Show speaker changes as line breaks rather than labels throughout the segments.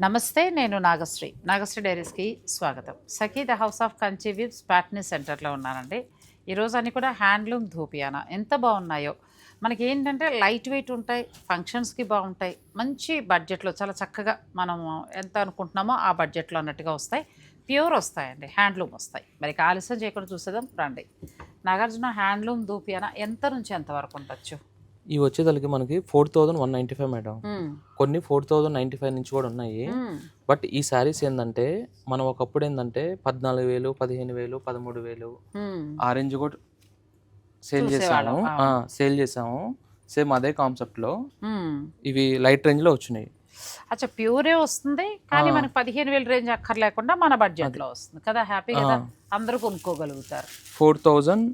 నమస్తే నేను నాగశ్రీ. నాగశ్రీ డైరీస్కి స్వాగతం. Sakhi the house of Kanchi weaves Patny సెంటర్లో ఉన్నానండి. ఈరోజు అన్ని కూడా హ్యాండ్లూమ్ ధూపియానా? ఎంత బాగున్నాయో. మనకి ఏంటంటే లైట్ వెయిట్ ఉంటాయి ఫంక్షన్స్కి బాగుంటాయి మంచి బడ్జెట్లో చాలా చక్కగా మనం ఎంత అనుకుంటున్నామో ఆ బడ్జెట్లో అన్నట్టుగా వస్తాయి. ప్యూర్ వస్తాయండి హ్యాండ్లూమ్ వస్తాయి. మరి ఆలస్యం చేయకుండా చూసేదాం రండి. నాగార్జున హ్యాండ్లూమ్ ధూపియానా? ఎంత నుంచి ఎంత వరకు ఉండొచ్చు?
ఇవి వచ్చేదానికి మనకి four thousand one ninety five madam. కొన్ని ఫోర్ థౌజండ్ నైంటీ ఫైవ్ నుంచి కూడా ఉన్నాయి. బట్ ఈ శారీస్ ఏంటంటే మనం ఒకప్పుడు ఏంటంటే పద్నాలుగు వేలు పదిహేను వేలు పదమూడు వేలు
మ్మ్.
ఆ రేంజ్ కూడా సేల్ చేసాము. సేల్ చేసాము సేమ్ అదే కాన్సెప్ట్లో
మ్మ్.
ఇవి లైట్ రేంజ్లో వచ్చినాయి
అచ్చా ప్యూరే వస్తుంది కానీ. మనకి పదిహేను వేల రేంజ్ అక్కర్లేకుండా మన బడ్జెట్లో వస్తుంది కదా హ్యాపీ కదా
ఆ.
అందరూ కొనుక్కోగలుగుతారు
ఫోర్ థౌజండ్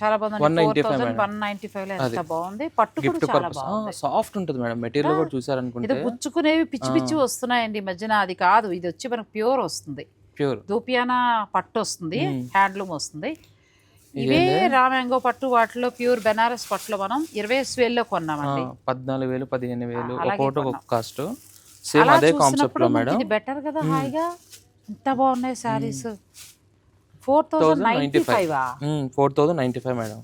చాలా బాగుంది
195
ఫోర్
మేడం.
వన్ నైన్టీ ఫైవ్లో ఎంత. బాగుంది. పట్టు కూడా
గిఫ్ట్
చాలా
పర్పస్
బాగుంది.
సాఫ్ట్ ఉంటుంది మేడం. మెటీరియల్ కూడా చూసారనుకుంటే.
గుచ్చుకునేవి పిచ్చి పిచ్చి వస్తున్నాయండి ఈ మధ్యన. అది కాదు. ఇది వచ్చి మనకు ప్యూర్ వస్తుంది.
ప్యూర్.
దూపియానా పట్టు వస్తుంది. హ్యాండ్లూమ్ వస్తుంది. ఇవే రామ్యాంగో పట్టు వాటిలో ప్యూర్ బెనారస్ పట్టులో మనం ఇరవై వేల్లో కొన్నామండి.
పద్నాలుగు వేలు పదిహేను వేలు ఒక్కొక్కటి. ఒక్కొక్క కాస్ట్. సేమ్ అదే కాన్సెప్ట్లో
మనకి
మేడం.
ఇది బెటర్ కదా హాయిగా? ఎంత బాగున్నాయి saris. Four thousand ninety five
four thousand ninety five madam.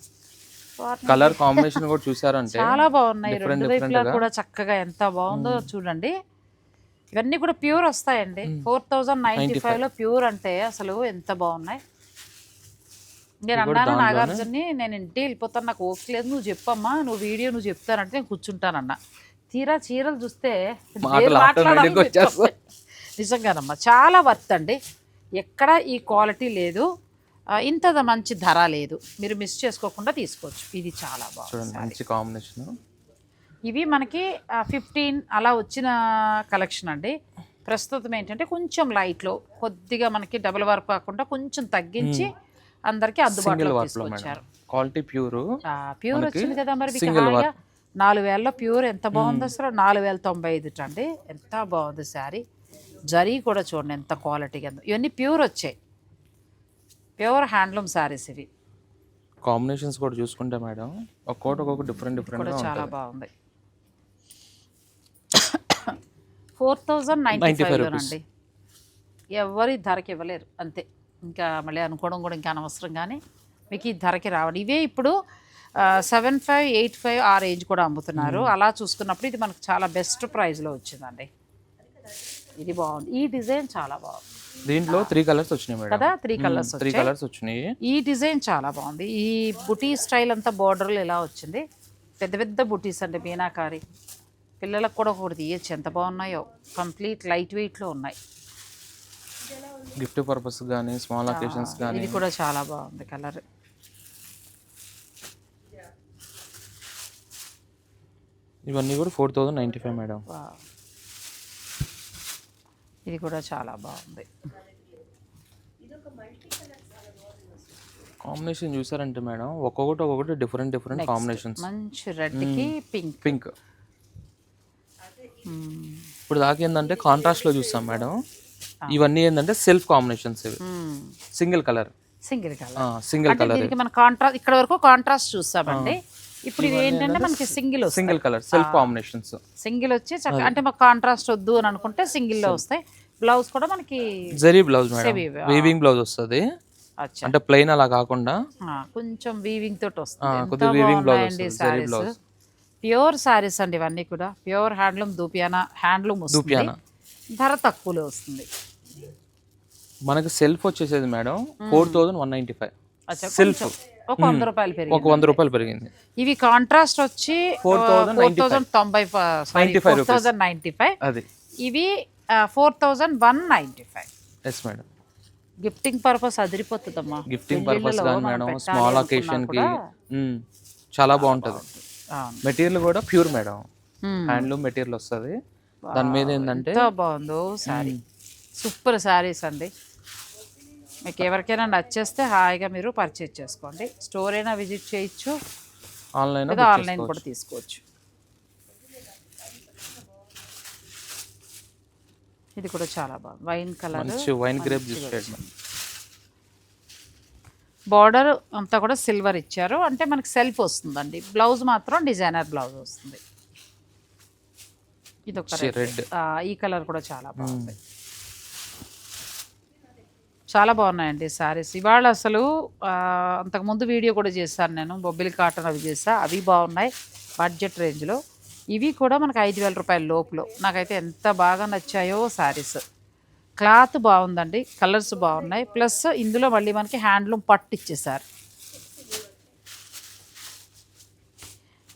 Colour combination కూడా చూసారంటే
చాలా బాగున్నాయి. రెండు వైపులా. కూడా చక్కగా ఎంత బాగుందో చూడండి. ఇవన్నీ కూడా ప్యూర్ వస్తాయండి. ఫోర్ థౌజండ్ నైన్టీ ఫైవ్లో ప్యూర్ అంటే అసలు ఎంత బాగున్నాయి. నేను అన్నాను? నాగార్జున్ని నేను ఇంటికి వెళ్ళిపోతాను. నాకు ఓపిక లేదు. నువ్వు చెప్పమ్మా. నువ్వు వీడియో నువ్వు చెప్తానంటే నేను కూర్చుంటానన్న. తీరా చీరలు చూస్తే. నిజంగానమ్మా చాలా వర్త్ అండి. ఎక్కడ ఈ క్వాలిటీ లేదు. ఇంత మంచి ధర లేదు. మీరు మిస్ చేసుకోకుండా తీసుకోవచ్చు. ఇది చాలా బాగుంది
మంచి కాంబినేషన్
ఇవి మనకి ఫిఫ్టీన్ అలా వచ్చిన కలెక్షన్ అండి. ప్రస్తుతం ఏంటంటే కొంచెం లైట్లో కొద్దిగా మనకి డబుల్ వర్క్ కాకుండా కొంచెం తగ్గించి అందరికీ అందుబాటులో తీసుకొచ్చారు.
క్వాలిటీ ప్యూర్
ప్యూర్ వచ్చింది కదా మరి నాలుగు వేలలో ప్యూర్ ఎంత బాగుంది అసలు నాలుగు వేల తొంభై ఐదు అండి. ఎంత బాగుంది శారీ. జరీ కూడా చూడండి ఎంత క్వాలిటీగా ఇవన్నీ ప్యూర్ వచ్చాయి. ప్యూర్ హ్యాండ్లూమ్ శారీస్ ఇవి.
కాంబినేషన్స్ కూడా చూసుకుంటే మేడం ఒక్కొక్కటి ఒక్కొక్క డిఫరెంట్ డిఫరెంట్
చాలా బాగుంది. ఫోర్ థౌజండ్ నైంటీ
95
ఫైవ్లోనండి ఎవరి ధరకి ఇవ్వలేరు అంతే. ఇంకా మళ్ళీ అనుకోవడం కూడా ఇంకా అనవసరం కానీ మీకు ఈ ధరకి రావడం ఇవే ఇప్పుడు సెవెన్ ఫైవ్ ఎయిట్ ఫైవ్ ఆ రేంజ్ కూడా అమ్ముతున్నారు. అలా చూసుకున్నప్పుడు ఇది మనకు చాలా బెస్ట్ ప్రైస్లో వచ్చిందండి. ఇది బాగుంది. ఈ డిజైన్ చాలా బాగుంది.
దీంట్లో త్రీ కలర్స్ వచ్చినాయి మేడం.
కదా త్రీ కలర్స్
త్రీ కలర్స్ వచ్చినాయి.
ఈ డిజైన్ చాలా బాగుంది. ఈ బుటీ స్టైల్ అంతా బార్డర్లు ఇలా వచ్చింది? పెద్ద పెద్ద బుటీస్ అండి మీనాకారి పిల్లలకు కూడా ఒకటి తీయచ్చు. ఎంత బాగున్నాయో. కంప్లీట్ లైట్ వెయిట్లో ఉన్నాయి.
గిఫ్ట్ పర్పస్ కానీ స్మాల్ అకేషన్స్ కానీ
ఇది కూడా చాలా బాగుంది కలర్
ఇవన్నీ కూడా four thousand ninety five madam
ఇది కూడా చాలా బాగుంది.
కాంబినేషన్ చూసారంటే మేడం ఒక్కొక్కటి ఒక్కొక్కటి డిఫరెంట్ డిఫరెంట్ కాంబినేషన్స్
మంచి రెడ్కి పింక్
పింక్ ఇప్పుడు దాకా ఏంటంటే కాంట్రాస్ట్లో చూస్తాం మేడం. ఇవన్నీ ఏంటంటే సెల్ఫ్ కాంబినేషన్స్ ఇవి. Single colour
single colour
single colour
దీనికి మన కాంట్రాస్ట్ ఇక్కడ వరకు కాంట్రాస్ట్ చూసామండి ఇప్పుడు ఇది ఏంటంటే మనకి single
single colour self combinations.
Single వచ్చి అంటే మాకు కాంట్రాస్ట్ వద్దు అని అనుకుంటే సింగిల్లో వస్తాయి. బ్లౌజ్ కూడా మనకి
జరీ బ్లౌజ్. వీవింగ్ బ్లౌజ్ వస్తుంది. అంటే ప్లెయిన్ అలా కాకుండా
కొంచెం వీవింగ్ తోటి వస్తుంది. సారీస్
blouse.
ప్యూర్ సారీస్ అండి ఇవన్నీ కూడా. ప్యూర్ హ్యాండ్లూమ్ దూపియానా హ్యాండ్లూమ్ వస్తుంది.
దూపియానా.
ధర తక్కువలో వస్తుంది.
మనకి సెల్ఫ్ వచ్చేసేది madam four thousand one ninety five self.
ఒక వంద రూపాయలు
ఒక
పెరిగింది.
వంద రూపాయలు పెరిగింది.
ఇవి కాంట్రాస్ట్ వచ్చి ఫోర్
4,095.
థౌజండ్ తొంభై sorry
95
four
rupees.
Thousand ninety five
అది.
ఇవి four thousand one ninety five.
Yes madam
gifting purpose అదిరిపోతుందమ్మా.
Gifting purpose కానీ మేడం స్మాల్ అకేషన్కి. చాలా బాగుంటది. మెటీరియల్ కూడా ప్యూర్ మేడం. హ్యాండ్లూమ్ మెటీరియల్ వస్తుంది. దాని మీద ఏంటంటే
బాగుందో శారీ సూపర్ శారీస్ అండి. మీకు ఎవరికైనా నచ్చేస్తే హాయిగా మీరు పర్చేజ్ చేసుకోండి. స్టోర్ అయినా విజిట్ చేయొచ్చు.
ఆన్లైన్
ఆన్లైన్ కూడా తీసుకోవచ్చు. ఇది కూడా చాలా బాగుంది. Wine colour
wine grape
border అంతా కూడా సిల్వర్ ఇచ్చారు. అంటే మనకి సెల్ఫ్ వస్తుందండి. బ్లౌజ్ మాత్రం డిజైనర్ బ్లౌజ్ వస్తుంది. ఇది ఒక
రెడ్
ఈ కలర్ కూడా చాలా బాగుంది. చాలా బాగున్నాయండి సారీస్. ఇవాళ అసలు అంతకుముందు వీడియో కూడా చేశాను నేను. బొబ్బిలి కాటన్ అవి చేసా అవి బాగున్నాయి బడ్జెట్ రేంజ్లో. ఇవి కూడా మనకు ఐదు వేల రూపాయల లోపులో. నాకైతే ఎంత బాగా నచ్చాయో శారీస్ క్లాత్ బాగుందండి కలర్స్ బాగున్నాయి. ప్లస్ ఇందులో మళ్ళీ మనకి హ్యాండ్లూమ్ పట్టు ఇచ్చేసారు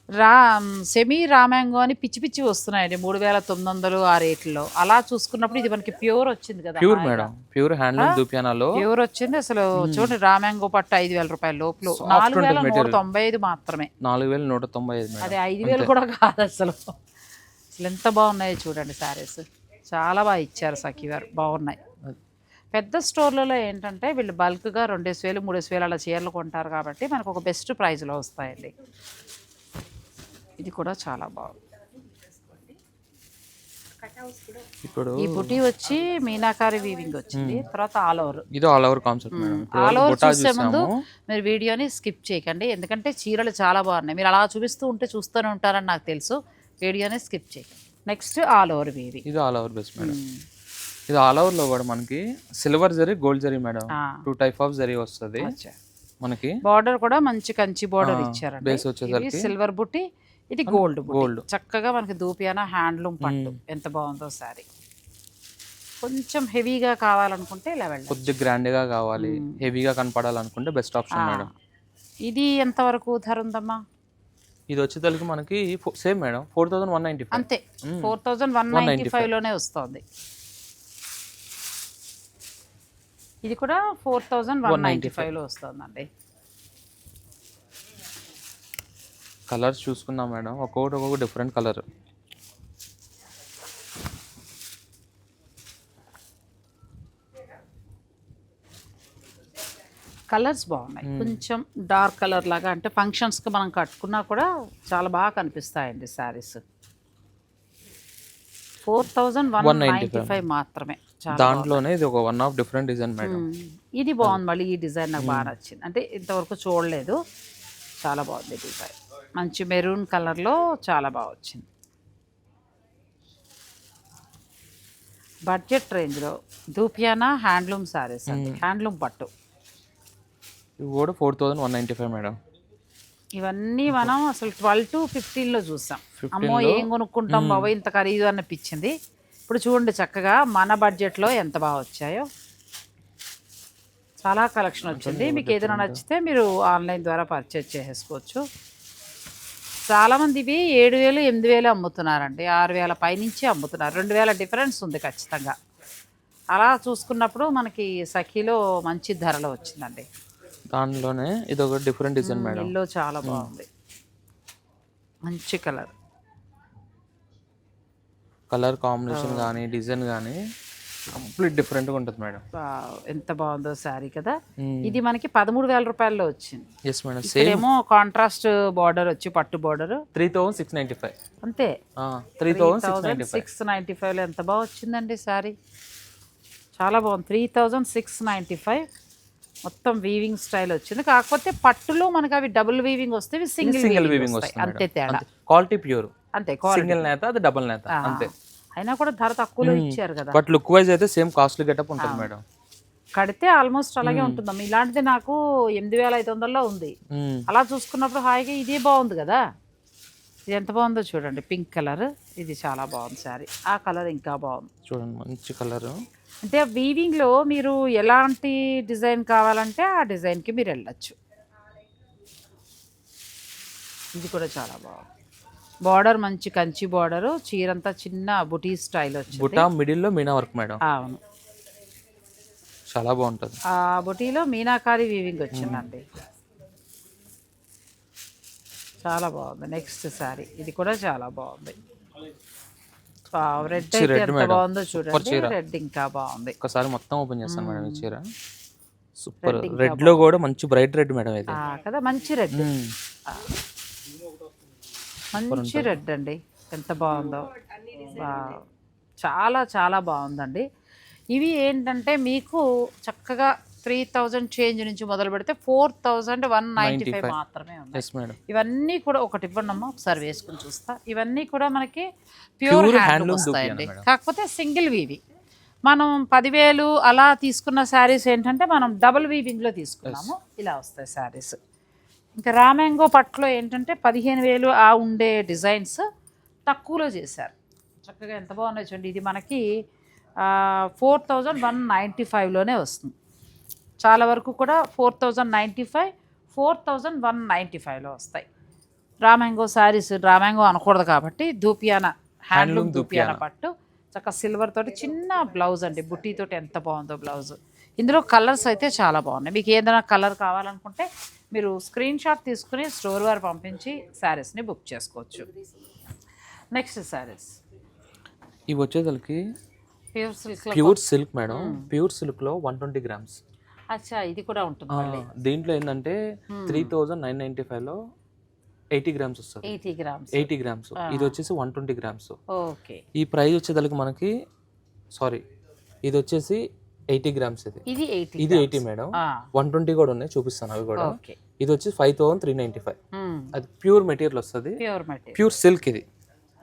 రా సెమీ రామాంగో అని పిచ్చి పిచ్చి వస్తున్నాయండి మూడు వేల తొమ్మిది వందలు ఆ రేట్లో. అలా చూసుకున్నప్పుడు ఇది మనకి ప్యూర్ వచ్చింది కదా
ప్యూర్ మేడం. ప్యూర్ హ్యాండ్లూమ్ దూపియానాలో.
ప్యూర్ వచ్చింది అసలు. చూడండి రామాంగో పట్టు ఐదు వేల రూపాయల లోపల. నాలుగు వేల నూట తొంభై ఐదు మాత్రమే.
నాలుగు వేల నూట తొంభై ఐదు
అది ఐదు వేలు కూడా కాదు అసలు. అసలు ఎంత బాగున్నాయో చూడండి సారీస్ చాలా బాగా ఇచ్చారు సఖి గారు. బాగున్నాయి. పెద్ద స్టోర్లలో ఏంటంటే వీళ్ళు బల్క్గా రెండేసి వేలు మూడేసి వేలు అలా చీరలు కొంటారు కాబట్టి మనకు ఒక బెస్ట్ ప్రైస్లో వస్తాయండి. ఇది కూడా చాలా బాగుంది.
ఇప్పుడు
ఈ బుటీ వచ్చి మీనాకారి వీవింగ్ వచ్చింది. తర్వాత ఆల్ ఓవర్
ఇది all over concept
all over చూసే ముందు మీరు వీడియోని స్కిప్ చేయకండి. ఎందుకంటే చీరలు చాలా బాగున్నాయి. మీరు అలా చూపిస్తూ ఉంటే చూస్తూనే ఉంటారని నాకు తెలుసు. వీడియోని స్కిప్ చేయకండి. నెక్స్ట్ ఆల్ ఓవర్ వీవింగ్
ఇది ఆల్ ఓవర్ బెస్ట్ మేడం. ఇది ఆల్ ఓవర్లో కూడా మనకి silver zari gold zari madam. Two type of zari వస్తుంది. మనకి
బార్డర్ కూడా మంచి కంచి బార్డర్ ఇచ్చారండి.
బేస్ వచ్చేసరికి
సిల్వర్ బుట్టి ఇది గోల్డ్
గోల్డ్.
చక్కగా మనకి దూపియాన హ్యాండ్లూమ్ పట్టు. ఎంత బాగుందో సారీ. కొంచెం హెవీగా కావాలనుకుంటే ఇలా వెళ్ళండి
కొద్ది గ్రాండ్గా కావాలి హెవీగా కనపడాలనుకుంటే బెస్ట్ ఆప్షన్ మేడం.
ఇది ఎంతవరకు ధర ఉందమ్మా
ఇది వచ్చేసరికి మనకి same madam. Four thousand one ninety five.
అంతే. ఫోర్ థౌజండ్ వన్ నైంటీ ఫైవ్లోనే వస్తుంది. ఇది కూడా ఫోర్ థౌజండ్ వన్ నైంటీ ఫైవ్లో వస్తుందండి.
కలర్స్ చూసుకున్నాం మేడం. ఒక్కొక్కటి ఒక్కొక్క డిఫరెంట్ కలర్.
కలర్స్ బాగున్నాయి. కొంచెం డార్క్ కలర్ లాగా అంటే ఫంక్షన్స్కి మనం కట్టుకున్నా కూడా చాలా బాగా కనిపిస్తాయండి saris. Four thousand one ninety five మాత్రమే.
దాంట్లోనే ఇది ఒక one off different design madam.
ఇది బాగుంది మళ్ళీ ఈ డిజైన్ నాకు బాగా నచ్చింది. అంటే ఇంతవరకు చూడలేదు. చాలా బాగుంది డిజైన్. మంచి మెరూన్ కలర్లో చాలా బాగా వచ్చింది. బడ్జెట్ రేంజ్లో దూపియానా హ్యాండ్లూమ్ అండి. హ్యాండ్లూమ్ పట్టు.
ఇవి కూడా four thousand one ninety five madam.
ఇవన్నీ మనం అసలు ట్వెల్వ్ టు ఫిఫ్టీన్లో చూసాం. అమ్మో ఏం కొనుక్కుంటాం బాబోయ్ ఇంత ఖరీదు అనిపించింది ఇప్పుడు చూడండి చక్కగా మన బడ్జెట్లో ఎంత బాగా వచ్చాయో. చాలా కలెక్షన్ వచ్చింది. మీకు ఏదైనా నచ్చితే మీరు ఆన్లైన్ ద్వారా పర్చేజ్ చేసేసుకోవచ్చు. చాలామంది ఇవి ఏడు వేలు ఎనిమిది వేలు అమ్ముతున్నారండి. ఆరు వేల పైనుంచి అమ్ముతున్నారు. రెండు వేల డిఫరెన్స్ ఉంది ఖచ్చితంగా. అలా చూసుకున్నప్పుడు మనకి సఖీలో మంచి ధరలో వచ్చిందండి.
దాంట్లోనే ఇది ఒక డిఫరెంట్ డిజైన్ మేడం.
ఎల్లో చాలా బాగుంది. మంచి కలర్.
కలర్ కాంబినేషన్ కానీ డిజైన్ కానీ కంప్లీట్ డిఫరెంట్గా ఉంటుంది మేడం.
ఎంత బాగుందో శారీ కదా. ఇది మనకి పదమూడు వేల రూపాయల్లో వచ్చింది.
Yes madam same.
ఇక్కడేమో కాంట్రాస్ట్ బార్డర్ వచ్చి పట్టు border
three thousand six ninety five.
అంతే.
Three thousand six ninety five.
ఫైవ్లో ఎంత బాగా వచ్చిందండి శారీ. చాలా బాగుంది. Three thousand six ninety five. మొత్తం వీవింగ్ స్టైల్ వచ్చింది. కాకపోతే పట్టులో మనకి అవి డబుల్ వీవింగ్ వస్తే సింగిల్
సింగిల్
వీవింగ్ వస్తాయి. అంతే తేడా.
క్వాలిటీ ప్యూర్
అంతే.
సింగిల్ నేత అది డబుల్ నేత. అంతే.
అయినా కూడా ధర తక్కువలో ఇచ్చారు కదా.
బట్ లుక్ వైజ్ అయితే సేమ్ కాస్ట్లీ గెటప్ ఉంటుంది మేడం.
కడితే ఆల్మోస్ట్ అలాగే ఉంటుందమ్మా ఇలాంటిది నాకు ఎనిమిది వేల ఐదు వందల్లో ఉంది. అలా చూసుకున్నప్పుడు హాయిగా ఇదే బాగుంది కదా. ఇది ఎంత బాగుందో చూడండి. Pink colour. ఇది చాలా బాగుంది సారీ. ఆ కలర్ ఇంకా బాగుంది.
చూడండి మంచి కలర్.
అంటే వీవింగ్లో మీరు ఎలాంటి డిజైన్ కావాలంటే ఆ డిజైన్కి మీరు వెళ్ళచ్చు. ఇది కూడా చాలా బాగుంది. బార్డర్ మంచి కంచి బార్డర్ చీరంతా చిన్న బుటీ స్టైల్ వచ్చింది.
బుటా మిడిల్లో మీనా వర్క్ మేడం.
అవును.
చాలా బాగుంటుంది.
ఆ బుటీలో మీనాకారి వీవింగ్ వచ్చిందండి. చాలా బాగుంది. నెక్స్ట్ సారీ ఇది కూడా చాలా బాగుంది. రెడ్ అయితే ఎంత. బాగుందో చూడండి.
చీర.
రెడ్ ఇంకా బాగుంది.
ఒకసారి మొత్తం ఓపెన్ చేస్తాను మేడం ఈ చీర. సూపర్ రెడ్లో కూడా మంచి బ్రైట్ రెడ్ మేడం ఇది.
కదా? మంచి రెడ్. మంచి రెడ్ అండి. ఎంత బాగుందో. వావ్. చాలా చాలా బాగుందండి. ఇవి ఏంటంటే మీకు చక్కగా త్రీ థౌజండ్ చేంజ్ నుంచి మొదలు పెడితే four thousand one ninety five
95.
మాత్రమే ఉన్నాయి.
మేడం
ఇవన్నీ కూడా ఒకటి ఇవ్వండి అమ్మా ఒకసారి వేసుకుని చూస్తా. ఇవన్నీ కూడా మనకి ప్యూర్ హ్యాండ్లూమ్
దూపియానా
వస్తాయండి? కాకపోతే సింగిల్ వీవి మనం పదివేలు అలా తీసుకున్న శారీస్ ఏంటంటే మనం డబుల్ వీవింగ్లో తీసుకున్నాము. ఇలా వస్తాయి శారీస్. ఇంకా రామాంగో పట్లో ఏంటంటే పదిహేను వేలు ఆ ఉండే డిజైన్స్ తక్కువలో చేశారు. చక్కగా ఎంత బాగున్నాయి చూడండి. ఇది మనకి ఫోర్ థౌజండ్ వన్ నైంటీ ఫైవ్లోనే వస్తుంది. చాలా వరకు కూడా four thousand ninety five four thousand one ninety ఫైవ్లో వస్తాయి. రామాంగో శారీస్ రామాంగో అనకూడదు కాబట్టి దూపియానా హ్యాండ్లూమ్ దూపియానా
దూపియానా.
పట్టు. చక్క సిల్వర్ తోటి చిన్న బ్లౌజ్ అండి. బుట్టి తోటి ఎంత బాగుందో బ్లౌజ్. ఇందులో కలర్స్ అయితే చాలా బాగున్నాయి. మీకు ఏదైనా కలర్ కావాలనుకుంటే మీరు స్క్రీన్ షాట్ తీసుకుని స్టోర్ వారు పంపించి శారీస్ని బుక్ చేసుకోవచ్చు. Next saris.
ఇవి వచ్చేసరికి
pure silk
pure silk madam. Pure సిల్క్లో వన్ ట్వంటీ గ్రామ్స్.
అచ్చా ఇది కూడా ఉంటుంది
దీంట్లో ఏంటంటే త్రీ థౌజండ్ నైన్ నైన్టీ ఫైవ్లో ఎయిటీ గ్రామ్స్ వస్తుంది.
Eighty grams.
Eighty grams. ఇది వచ్చేసి వన్ ట్వంటీ గ్రామ్స్.
ఓకే.
ఈ ప్రైస్ వచ్చేదానికి మనకి సారీ ఇది వచ్చేసి ఎయిటీ గ్రామ్స్ ఇది.
ఇది ఎయిటీ
ఇది ఎయిటీ మేడం. వన్ ట్వంటీ కూడా ఉన్నాయి చూపిస్తాను అవి కూడా. ఇది వచ్చి five thousand three ninety five. అది ప్యూర్ మెటీరియల్ వస్తుంది.
Pure material.
ప్యూర్ సిల్క్ ఇది.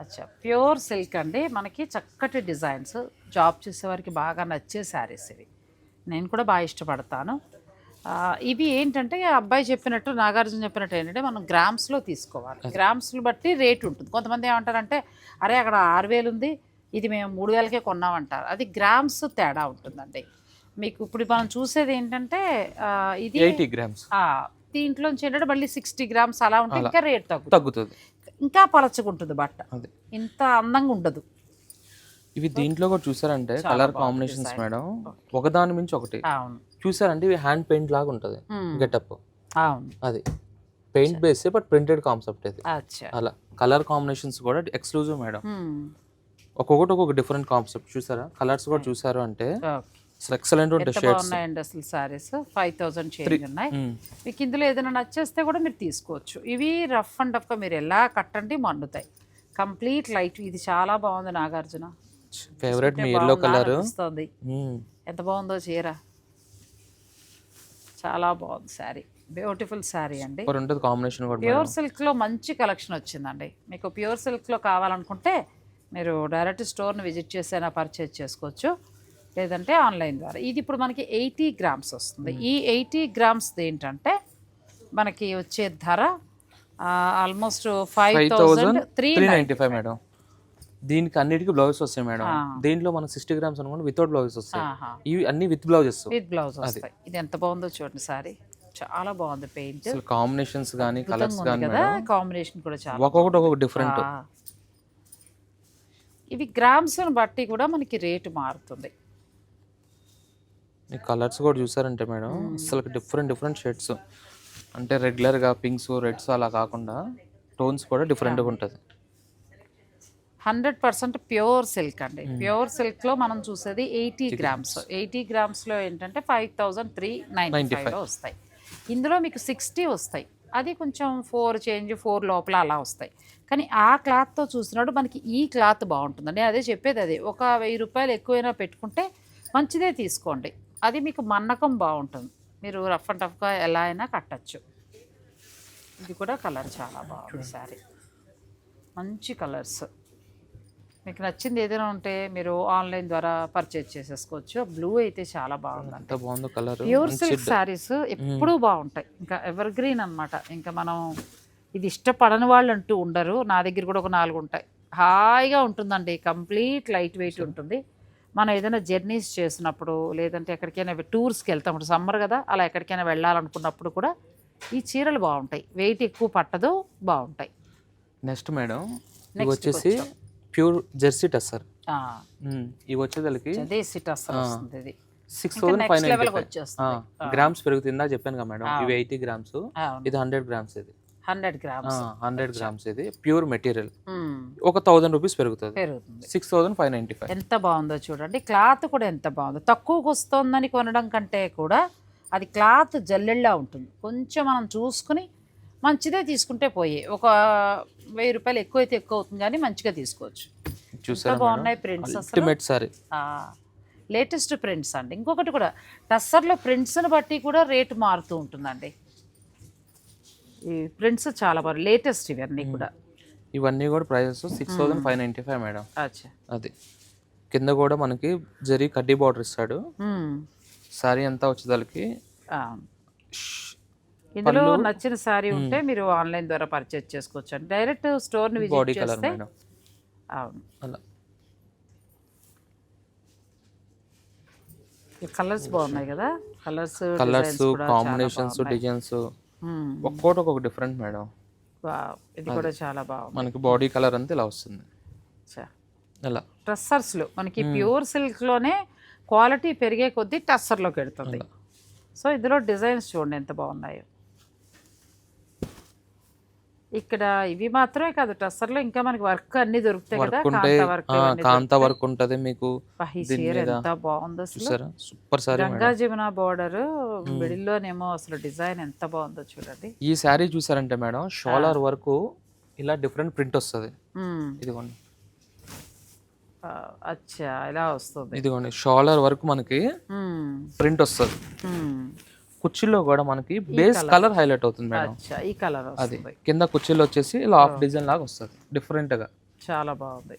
అచ్చా. ప్యూర్ సిల్క్ అండి. మనకి చక్కటి డిజైన్స్. జాబ్ చేసేవారికి బాగా నచ్చే శారీస్ ఇవి. నేను కూడా బాగా ఇష్టపడతాను. ఇవి ఏంటంటే అబ్బాయి చెప్పినట్టు నాగార్జున చెప్పినట్టు ఏంటంటే మనం గ్రామ్స్లో తీసుకోవాలి. గ్రామ్స్లు బట్టి రేట్ ఉంటుంది. కొంతమంది ఏమంటారంటే అరే అక్కడ ఆరు వేలు ఉంది. ఇది మేము మూడు వేలకే కొన్నామంటారు. అది గ్రామ్స్ తేడా ఉంటుందండి. మీకు ఇప్పుడు మనం చూసేది ఏంటంటే ఇది
ఎయిటీ గ్రామ్స్.
ఆ, దీంట్లోంచి ఏంటంటే మళ్ళీ సిక్స్టీ గ్రామ్స్ అలా ఉంటే ఇంకా రేట్ తగ్గుతుంది.
తగ్గుతుంది.
ఇంకా పలచగుంటుంది బట్ట.
అదే.
ఇంత అందంగా ఉండదు.
ఇవి దీంట్లో కూడా చూసారంటే కలర్ కాంబినేషన్స్ మేడం. ఒకదాని మించి ఒకటి. చూసారంటే ఇవి హ్యాండ్ పెయింట్ లాగా ఉంటుంది. గెటప్. అది. Paint base but printed concept ఇది. అలా. కలర్ కాంబినేషన్స్ కూడా ఎక్స్క్లూజివ్ మేడం. ఒక్కొక్కటి ఒక్కొక్క డిఫరెంట్ కాన్సెప్ట్ చూసారా? కలర్స్ కూడా చూసారు అంటే అసలు ఎక్సలెంట్ ఉంటాయి షేడ్స్
బాగున్నాయండి అసలు సారీస్ ఫైవ్ థౌజండ్ చేంజ్ ఉన్నాయి. మీకు ఇందులో ఏదైనా నచ్చేస్తే కూడా మీరు తీసుకోవచ్చు. ఇవి రఫ్ అండ్ టఫ్గా మీరు ఎలా కట్టండి మండుతాయి? కంప్లీట్ లైట్ ఇది చాలా బాగుంది నాగార్జున.
ఫేవరెట్ మీ ఎల్లో కలర్
అనిపిస్తోంది. ఎంత బాగుందో చీర. చాలా బాగుంది శారీ బ్యూటిఫుల్ శారీ అండి.
ఉంటుంది కాంబినేషన్ కూడా.
ప్యూర్ సిల్క్లో మంచి కలెక్షన్ వచ్చిందండి. మీకు ప్యూర్ సిల్క్లో కావాలనుకుంటే మీరు డైరెక్ట్ స్టోర్ని విజిట్ చేసైనా పర్చేజ్ చేసుకోవచ్చు. లేదంటే ఆన్లైన్ ద్వారా. ఇది ఇప్పుడు మనకి ఎయిటీ గ్రామ్స్ వస్తుంది. ఈ ఎయిటీ గ్రామ్స్ ఏంటంటే మనకి వచ్చే ధర almost five
thousand
three
ninety five madam. దీనికి అన్నిటికీ బ్లౌజెస్ వస్తాయి మేడం. దీంట్లో మనకు సిక్స్టీ గ్రామ్స్ అనుకోండి వితౌట్ బ్లౌజెస్ వస్తాయి. ఇవి అన్ని విత్ బ్లౌజెస్.
విత్ బ్లౌజ్ వస్తాయి. ఇది ఎంత బాగుందో చూడండి సారీ. చాలా బాగుంది పెయింట్
కాంబినేషన్స్ కానీ కలర్స్ కానీ
కదా. కాంబినేషన్ కూడా చాలా
ఒక్కొక్కటి ఒక్కొక్క డిఫరెంట్.
ఇవి గ్రామ్స్ని బట్టి కూడా మనకి రేటు మారుతుంది.
ఈ కలర్స్ కూడా చూసారంటే మేడం అసలు డిఫరెంట్ డిఫరెంట్ షేడ్స్. అంటే రెగ్యులర్గా పింక్స్ రెడ్స్ అలా కాకుండా టోన్స్ కూడా డిఫరెంట్గా ఉంటుంది.
హండ్రెడ్ పర్సెంట్ ప్యూర్ సిల్క్ అండి. ప్యూర్ సిల్క్లో మనం చూసేది ఎయిటీ గ్రామ్స్. ఎయిటీ గ్రామ్స్లో ఏంటంటే ఫైవ్ థౌజండ్ త్రీ నైంటీ ఫైవ్లో వస్తాయి. ఇందులో మీకు సిక్స్టీ వస్తాయి. అది కొంచెం ఫోర్ చేంజ్ ఫోర్ లోపల అలా వస్తాయి. కానీ ఆ క్లాత్తో చూసినప్పుడు మనకి ఈ క్లాత్ బాగుంటుందండి. అదే చెప్పేది అదే. ఒక వెయ్యి రూపాయలు ఎక్కువైనా పెట్టుకుంటే మంచిదే తీసుకోండి. అది మీకు మన్నకం బాగుంటుంది. మీరు రఫ్ అండ్ టఫ్గా ఎలా అయినా కట్టచ్చు. ఇది కూడా కలర్ చాలా బాగుంది సారీ మంచి కలర్స్. మీకు నచ్చింది ఏదైనా ఉంటే మీరు ఆన్లైన్ ద్వారా పర్చేజ్ చేసేసుకోవచ్చు. బ్లూ అయితే చాలా
బాగుందో కలర్.
ప్యూర్ సిల్క్ శారీస్ ఎప్పుడూ బాగుంటాయి. ఇంకా ఎవర్ గ్రీన్ అనమాట ఇంకా మనం ఇది ఇష్టపడని వాళ్ళు అంటూ ఉండరు. నా దగ్గర కూడా ఒక నాలుగు ఉంటాయి. హాయిగా ఉంటుందండి. కంప్లీట్ లైట్ వెయిట్ ఉంటుంది. మనం ఏదైనా జర్నీస్ చేసినప్పుడు లేదంటే ఎక్కడికైనా టూర్స్కి వెళ్తాం సమ్మర్ కదా అలా ఎక్కడికైనా వెళ్ళాలనుకున్నప్పుడు కూడా ఈ చీరలు బాగుంటాయి. వెయిట్ ఎక్కువ పట్టదు బాగుంటాయి.
నెక్స్ట్ మేడం వచ్చేసి ప్యూర్ జెర్సీ టస్సర్. ఇవి వచ్చేదానికి సిక్స్ థౌసండ్ ఫైవ్ నైన్టీ
వచ్చేస్తుంది.
గ్రామ్స్ పెరుగుతుందా చెప్పాను కదా మేడం? ఇవి ఎయిటీ గ్రామ్స్ ఇది హండ్రెడ్ గ్రామ్స్ ఇది.
హండ్రెడ్ గ్రామ్స్
హండ్రెడ్ గ్రామ్స్ ఇది. ప్యూర్ మెటీరియల్ ఒక థౌసండ్ రూపీస్ పెరుగుతుంది.
పెరుగుతుంది.
Six thousand five ninety five
ఎంత బాగుందో చూడండి. క్లాత్ కూడా ఎంత బాగుందో. తక్కువకి వస్తుందని కొనడం కంటే కూడా అది క్లాత్ జల్లెళ్ళా ఉంటుంది. కొంచెం మనం చూసుకుని మంచిదే తీసుకుంటే పోయే. ఒక వెయ్యి రూపాయలు ఎక్కువ అయితే ఎక్కువ అవుతుంది కానీ మంచిగా తీసుకోవచ్చు.
చూసారా
బాగున్నాయి prints
ultimate sari
latest prints అండి. ఇంకొకటి కూడా టస్సర్లో ప్రింట్స్ని బట్టి కూడా రేటు మారుతూ ఉంటుందండి. ఈ ప్రింట్స్ చాలా బాగా లేటెస్ట్ ఇవన్నీ కూడా.
ఇవన్నీ కూడా prices six thousand five ninety five madam.
అచ్చా.
అది. కింద కూడా మనకి జరీ కడ్డీ బార్డర్ ఇస్తాడు. సారీ అంతా వచ్చేదానికి.
ఇందులో నచ్చిన శారీ ఉంటే మీరు ఆన్లైన్ ద్వారా పర్చేజ్ చేసుకోవచ్చు అండి. డైరెక్ట్ స్టోర్ని విజిట్ చేస్తే అవును.
అలా.
కలర్స్ బాగున్నాయి కదా? Colours
colours combinations designs. ఒక్కోటి ఒక్కొక్క డిఫరెంట్ మేడం.
ఇది కూడా చాలా బాగుంది.
మనకి బాడీ కలర్ అంతా ఇలా వస్తుంది. ఇలా
టస్సర్స్లో. మనకి ప్యూర్ సిల్క్లోనే క్వాలిటీ పెరిగే కొద్దీ టస్సర్లోకి వెళ్తుంది. సో ఇందులో డిజైన్స్ చూడండి ఎంత బాగున్నాయో. ఇక్కడ ఇవి మాత్రమే కాదు టస్సర్లో ఇంకా మనకి వర్క్ అన్ని దొరుకుతాయి కదా
వర్క్
కాంతా వర్క్
ఆ, కాంతా వర్క్ ఉంటది మీకు
ఎంత బాగుందో అసలు.
Super sari
Ganga Jamuna border మిడిల్లోనేమో అసలు డిజైన్ ఎంత బాగుందో చూడండి.
ఈ శారీ చూసారంటే మేడం షోలార్ వరకు ఇలా డిఫరెంట్ ప్రింట్ వస్తుంది. ఇదిగోండి.
అచ్చా ఇలా వస్తుంది.
ఇదిగోండి షోలార్ వరకు మనకి. ప్రింట్ వస్తుంది. కుర్చీలో కూడా మనకి బేస్ కలర్ హైలైట్ అవుతుంది మేడం.
ఈ కలర్
అది. కింద కుర్చీలో వచ్చేసి ఇలా హాఫ్ డిజైన్ లాగా వస్తుంది. డిఫరెంట్గా.
చాలా బాగుంది.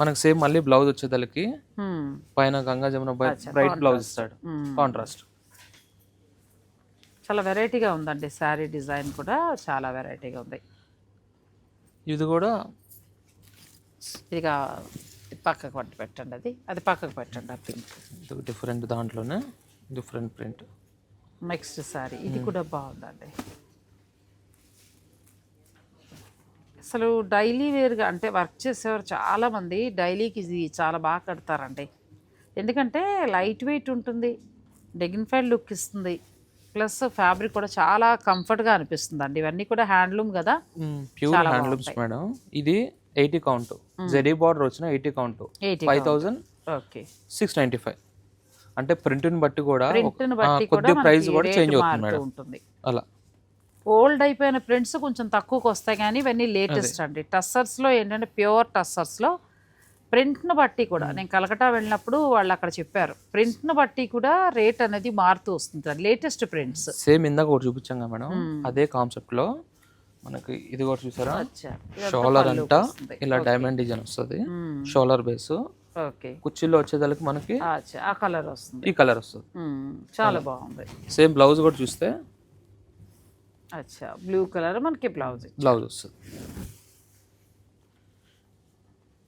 మనకి సేమ్ మళ్ళీ బ్లౌజ్ వచ్చేదానికి. పైన గంగా జమున బ్రైట్ బ్లౌజ్ ఇస్తాడు. కాంట్రాస్ట్
చాలా వెరైటీగా ఉందండి శారీ డిజైన్ కూడా చాలా వెరైటీగా ఉంది.
ఇది కూడా
ఇక పక్కకు పట్టి పెట్టండి అది. అది పక్కకు పెట్టండి ఆ పింక్
డిఫరెంట్ దాంట్లోనే. Different print.
నెక్స్ట్ శారీ ఇది కూడా బాగుందండి. అసలు డైలీ వేర్గా అంటే వర్క్ చేసేవారు చాలామంది డైలీకి ఇది చాలా బాగా కడతారండి. ఎందుకంటే లైట్ వెయిట్ ఉంటుంది డిగ్నిఫైడ్ లుక్ ఇస్తుంది ప్లస్ ఫ్యాబ్రిక్ కూడా చాలా కంఫర్ట్గా అనిపిస్తుంది అండి ఇవన్నీ కూడా హ్యాండ్లూమ్ కదా?
Pure handlooms madam. ఇది ఎయిటీ కౌంట్. జెడీ బార్డర్ వచ్చిన eighty count.
Eighty
five thousand
okay.
Six ninety five. అంటే ప్రింట్ని బట్టి కూడా
బట్టి కూడా
కొద్ది ప్రైస్ కూడా చేంజ్ అవుతుంది మేడం.
ఉంటుంది.
అలా.
ఓల్డ్ అయిపోయిన ప్రింట్స్ కొంచెం తక్కువకి వస్తాయి కానీ ఇవన్నీ లేటెస్ట్ అండి. టస్సర్స్లో ఏంటంటే ప్యూర్ టస్సర్స్లో ప్రింట్ను బట్టి కూడా నేను కలకటా వెళ్ళినప్పుడు వాళ్ళు అక్కడ చెప్పారు. ప్రింట్ను బట్టి కూడా రేట్ అనేది మారుతూ వస్తుంది. Latest prints.
సేమ్ ఇందాక ఒకటి చూపించాం కదా మేడం. అదే కాన్సెప్ట్లో మనకి ఇది కూడా చూసారా? షోలర్ అంతా ఇలా డైమండ్ డిజైన్ వస్తుంది. షోలర్ బేస్. కుర్చీలో వచ్చేదానికి మనకి
అచ్చా ఆ కలర్ వస్తుంది.
ఈ కలర్ వస్తుంది.
చాలా బాగుంది.
సేమ్ బ్లౌజ్ కూడా చూస్తే
అచ్చా బ్లూ కలర్ మనకి బ్లౌజ్
బ్లౌజ్ వస్తుంది.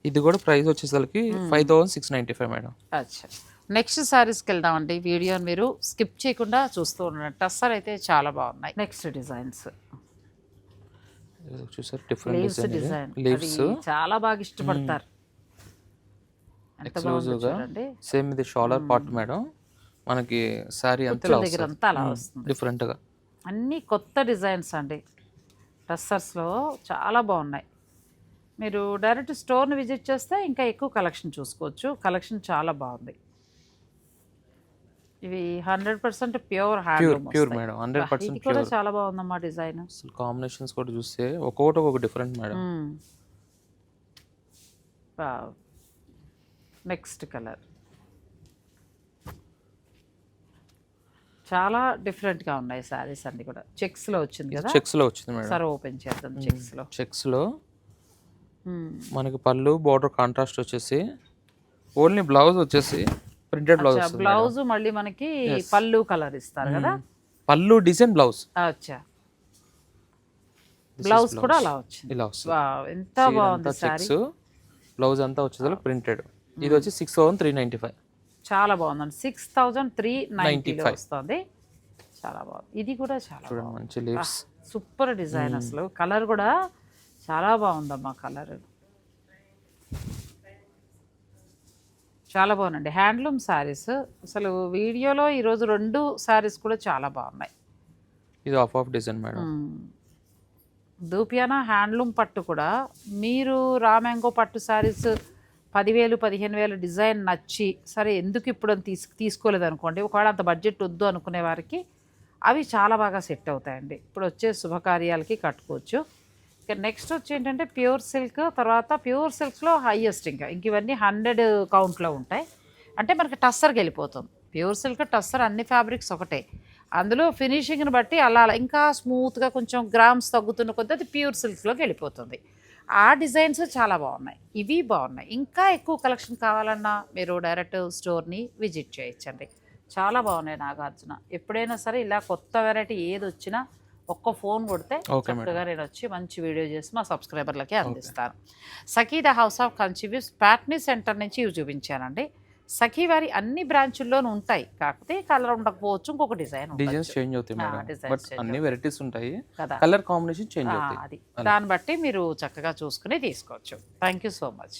ఇది కూడా ప్రైస్ వచ్చేసరికి five thousand six ninety five madam.
అచ్చా. నెక్స్ట్ శారీస్కి వెళ్దామండి. వీడియోని మీరు స్కిప్ చేయకుండా చూస్తూ ఉండండి. టస్సర్ అయితే చాలా బాగున్నాయి. Next designs.
చూసారు డిఫరెంట్ డిజైన్. లీవ్స్
చాలా బాగా ఇష్టపడతారు.
సేమ్ ఇది షోలర్ పార్ట్ మేడం. మనకి శారీ అంతా
దగ్గర అంతా అలా వస్తుంది.
డిఫరెంట్గా.
అన్నీ కొత్త డిజైన్స్ అండి. టస్సర్స్లో చాలా బాగున్నాయి. మీరు డైరెక్ట్ స్టోర్ని విజిట్ చేస్తే ఇంకా ఎక్కువ కలెక్షన్ చూసుకోవచ్చు. కలెక్షన్ చాలా బాగుంది. ఇవి hundred percent pure handloom
pure madam. Hundred percent
కూడా చాలా బాగుందమ్మా డిజైన్
అసలు కాంబినేషన్స్ కూడా చూస్తే ఒక్కొక్కటి ఒక్కొక్క డిఫరెంట్ మేడం.
Next colour. చాలా డిఫరెంట్గా ఉన్నాయి శారీస్ అన్ని కూడా. చెక్స్లో వచ్చింది కదా?
చెక్స్లో వచ్చింది మేడం.
సరే ఓపెన్ చేద్దాం చెక్స్లో.
చెక్స్లో మనకి పళ్ళు బార్డర్ కాంట్రాస్ట్ వచ్చేసి ఓన్లీ బ్లౌజ్ వచ్చేసి ప్రింటెడ్ బ్లౌజ్
బ్లౌజ్ మళ్ళీ మనకి పళ్ళు కలర్ ఇస్తారు కదా?
పళ్ళు డిజైన్ బ్లౌజ్
అచ్చా. బ్లౌజ్ కూడా అలా వచ్చింది.
ఇలా వస్తుంది.
వావ్, ఎంత బాగుంది
చెక్స్ బ్లౌజ్ అంతా వచ్చేసరికి ప్రింటెడ్ ఇది వచ్చి six thousand three ninety five
చాలా బాగుందండి. సిక్స్ థౌజండ్ త్రీ నైంటీలో వస్తుంది. చాలా బాగుంది. ఇది కూడా చాలా
చూడండి మంచి లీవ్స్
సూపర్ డిజైన్ అసలు. కలర్ కూడా చాలా బాగుందమ్మా కలర్ చాలా బాగుందండి. హ్యాండ్లూమ్ శారీస్ అసలు వీడియోలో ఈరోజు రెండు శారీస్ కూడా చాలా బాగున్నాయి.
ఇది ఆఫ్ ఆఫ్ డిజైన్ మేడం.
దూపియానా హ్యాండ్లూమ్ పట్టు కూడా. మీరు రామ్యాంగో పట్టు శారీస్ పదివేలు పదిహేను వేలు డిజైన్ నచ్చి సరే ఎందుకు ఇప్పుడు అని తీసు తీసుకోలేదు అనుకోండి ఒకవేళ అంత బడ్జెట్ వద్దు అనుకునే వారికి అవి చాలా బాగా సెట్ అవుతాయండి. ఇప్పుడు వచ్చే శుభకార్యాలకి కట్టుకోవచ్చు. ఇక నెక్స్ట్ వచ్చి ఏంటంటే ప్యూర్ సిల్క్ తర్వాత ప్యూర్ సిల్క్లో హైయెస్ట్ ఇంకా. ఇంక ఇవన్నీ హండ్రెడ్ కౌంట్లో ఉంటాయి. అంటే మనకి టస్సర్కి వెళ్ళిపోతుంది ప్యూర్ సిల్క్ టస్సర్ అన్ని ఫ్యాబ్రిక్స్ ఒకటే. అందులో ఫినిషింగ్ని బట్టి అలా అలా ఇంకా స్మూత్గా కొంచెం గ్రామ్స్ తగ్గుతున్న కొద్దీ అది ప్యూర్ సిల్క్లోకి వెళ్ళిపోతుంది. ఆ డిజైన్స్ చాలా బాగున్నాయి. ఇవి బాగున్నాయి. ఇంకా ఎక్కువ కలెక్షన్ కావాలన్నా మీరు డైరెక్ట్ స్టోర్ని విజిట్ చేయొచ్చండి. చాలా బాగున్నాయి నాగార్జున. ఎప్పుడైనా సరే ఇలా కొత్త వెరైటీ ఏది వచ్చినా ఒక్క ఫోన్ కొడితే. చక్కగా నేను వచ్చి మంచి వీడియో చేసి మా సబ్స్క్రైబర్లకి అందిస్తాను. Sakhi the house of Kanchi weaves Patny center నుంచి ఇవి చూపించానండి. సఖీ వారి అన్ని బ్రాంచుల్లోనూ ఉంటాయి. కాకపోతే కలర్ ఉండకపోవచ్చు ఇంకొక డిజైన్
డిజైన్స్ చేంజ్ అవుతాయి మేడం. బట్ అన్ని వెరైటీస్ ఉంటాయి. కలర్ కాంబినేషన్ చేంజ్ అవుతాయి.
అది. దాన్ని బట్టి మీరు చక్కగా చూసుకుని తీసుకోవచ్చు. Thank you so much.